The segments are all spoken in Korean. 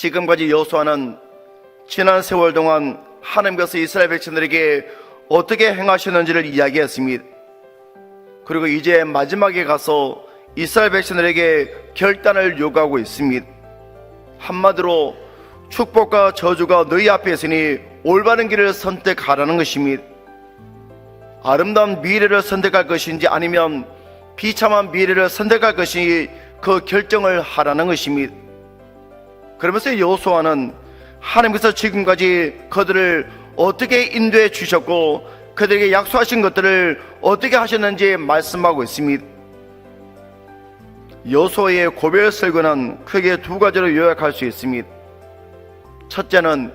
지금까지 여호수아는 지난 세월 동안 하나님께서 이스라엘 백성들에게 어떻게 행하셨는지를 이야기했습니다. 그리고 이제 마지막에 가서 이스라엘 백성들에게 결단을 요구하고 있습니다. 한마디로 축복과 저주가 너희 앞에 있으니 올바른 길을 선택하라는 것입니다. 아름다운 미래를 선택할 것인지 아니면 비참한 미래를 선택할 것인지 그 결정을 하라는 것입니다. 그러면서 여호수아는 하나님께서 지금까지 그들을 어떻게 인도해 주셨고 그들에게 약속하신 것들을 어떻게 하셨는지 말씀하고 있습니다. 여호수아의 고별 설교는 크게 두 가지로 요약할 수 있습니다. 첫째는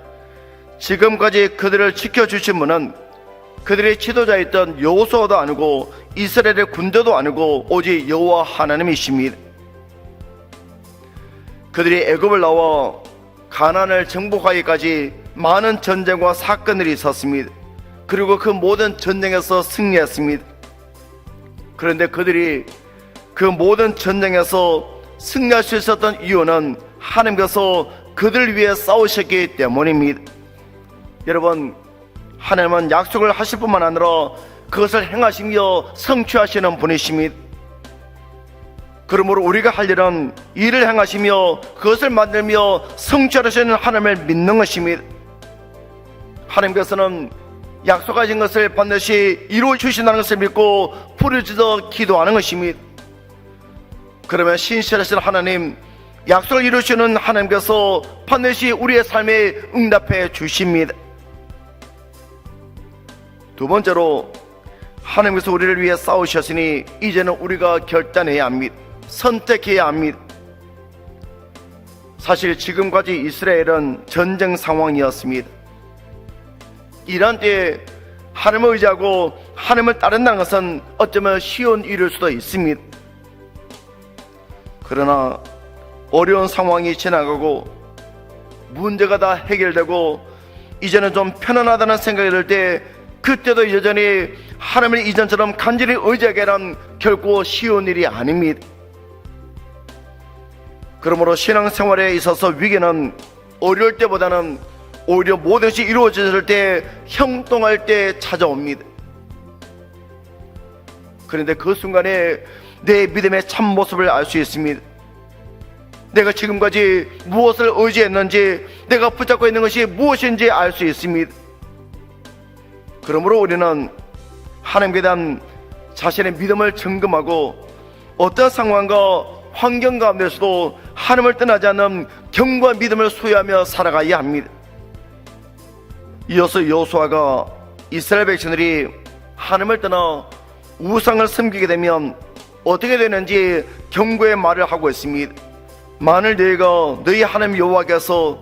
지금까지 그들을 지켜 주신 분은 그들의 지도자였던 여호수아도 아니고 이스라엘의 군대도 아니고 오직 여호와 하나님이십니다. 그들이 애굽을 나와 가난을 정복하기까지 많은 전쟁과 사건들이 있었습니다. 그리고 그 모든 전쟁에서 승리했습니다. 그런데 그들이 그 모든 전쟁에서 승리할 수 있었던 이유는 하나님께서 그들을 위해 싸우셨기 때문입니다. 여러분, 하나님은 약속을 하실 뿐만 아니라 그것을 행하시며 성취하시는 분이십니다. 그러므로 우리가 할 일은 일을 행하시며 그것을 만들며 성취하시는 하나님을 믿는 것입니다. 하나님께서는 약속하신 것을 반드시 이루어 주신다는 것을 믿고 부르짖어 기도하는 것입니다. 그러면 신실하신 하나님, 약속을 이루시는 하나님께서 반드시 우리의 삶에 응답해 주십니다. 두 번째로 하나님께서 우리를 위해 싸우셨으니 이제는 우리가 결단해야 합니다. 선택해야 합니다. 사실 지금까지 이스라엘은 전쟁 상황이었습니다. 이런 때에 하나님을 의지하고 하나님을 따른다는 것은 어쩌면 쉬운 일일 수도 있습니다. 그러나 어려운 상황이 지나가고 문제가 다 해결되고 이제는 좀 편안하다는 생각이 들 때 그때도 여전히 하나님을 이전처럼 간절히 의지하게란 결코 쉬운 일이 아닙니다. 그러므로 신앙생활에 있어서 위기는 어려울 때보다는 오히려 모든 것이 이루어졌을 때 형통할 때 찾아옵니다. 그런데 그 순간에 내 믿음의 참 모습을 알 수 있습니다. 내가 지금까지 무엇을 의지했는지, 내가 붙잡고 있는 것이 무엇인지 알 수 있습니다. 그러므로 우리는 하나님께 대한 자신의 믿음을 점검하고 어떤 상황과 환경 가운데서도 하나님을 떠나지 않는 경과 믿음을 소유하며 살아가야 합니다. 이어서 여호수아가 이스라엘 백성들이 하나님을 떠나 우상을 섬기게 되면 어떻게 되는지 경고의 말을 하고 있습니다. 만일 너희가 너희 하나님 여호와께서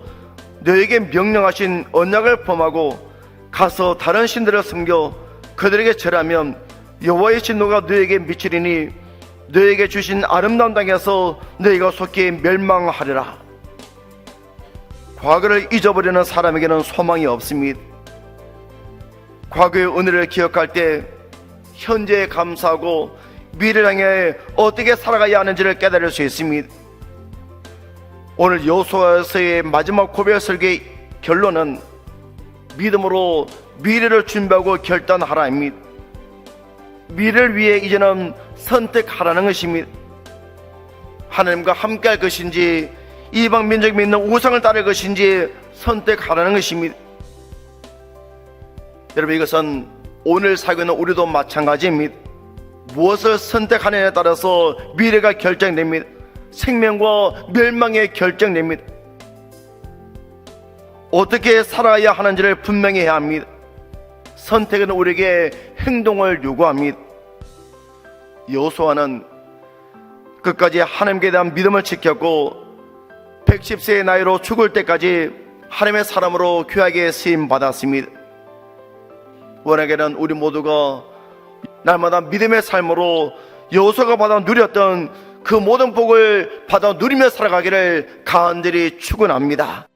너에게 명령하신 언약을 범하고 가서 다른 신들을 섬겨 그들에게 절하면 여호와의 진노가 너에게 미치리니 너에게 주신 아름다운 땅에서 너희가 속히 멸망하리라. 과거를 잊어버리는 사람에게는 소망이 없습니다. 과거의 은혜를 기억할 때 현재에 감사하고 미래를 향해 어떻게 살아가야 하는지를 깨달을 수 있습니다. 오늘 여호수아서의 마지막 고백 설계의 결론은 믿음으로 미래를 준비하고 결단하라입니다. 미래를 위해 이제는 선택하라는 것입니다. 하나님과 함께할 것인지 이방 민족이 믿는 우상을 따를 것인지 선택하라는 것입니다. 여러분 이것은 오늘 살고 있는 우리도 마찬가지입니다. 무엇을 선택하느냐에 따라서 미래가 결정됩니다. 생명과 멸망의 결정됩니다. 어떻게 살아야 하는지를 분명히 해야 합니다. 선택은 우리에게 행동을 요구합니다. 여호수아는 끝까지 하나님께 대한 믿음을 지켰고 110세의 나이로 죽을 때까지 하나님의 사람으로 귀하게 쓰임 받았습니다. 원하게는 우리 모두가 날마다 믿음의 삶으로 여호수아가 받아 누렸던 그 모든 복을 받아 누리며 살아가기를 간절히 축원합니다.